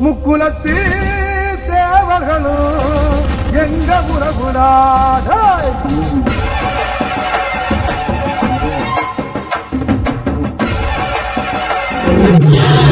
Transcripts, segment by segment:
முக்குலத்து தேவர்களும் எங்க உறவுடாத வெள்ளக்காரன்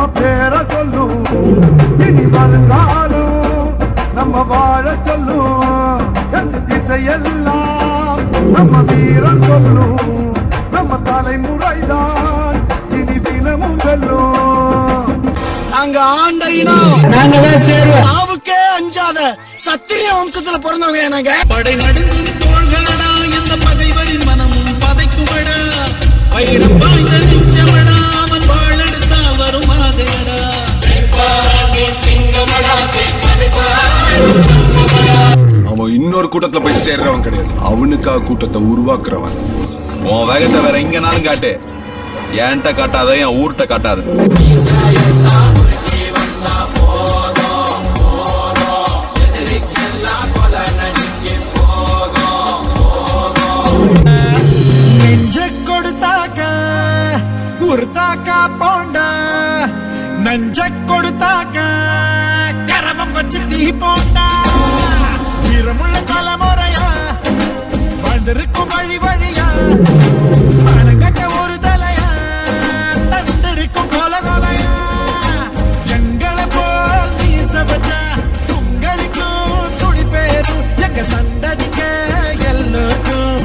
நம்ம பேரை சொல்லும். இனி வருங்காலம் நம்ம வாழ சொல்லும். எந்த திசையெல்லாம் நம்ம வீரம் சொல்லும். நம்ம தலைமுறைதான் இனி தினமும் வெல்லும் நாங்க ஆண்ட இனம். நாங்க தான் சேருவோம் சாவுக்கே அஞ்சாத சத்திரிய வம்சத்துல பிறந்தவங்க நாங்க படை நடுங்கும் அவன் இன்னொரு கூட்டத்துல போய் சேர்றவன் கிடையாது. அவனுக்காக கூட்டத்தை உருவாக்குறவன். உன் வேகத்தை வேற எங்கனாலும் காட்டு. என்கிட்ட காட்டாத என் ஊர்கிட்ட காட்டாத. நெஞ்ச கொடுத்தாக்க போண்டா. நஞ்ச கொடுத்தாக்க கரவம் வச்சு தீ போண்டா வாழ்ந்திருக்கும் வழி வழியா? மனங்கட்ட ஒரு தலையா? தந்திருக்கும் கொல கொலையா? எங்களை போல் வீச வச்சா உங்களுக்கும் துடி எங்க சந்ததிங்க எல்லோருக்கும்.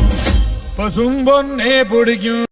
பசும்பொன்னே பிடிக்கும்.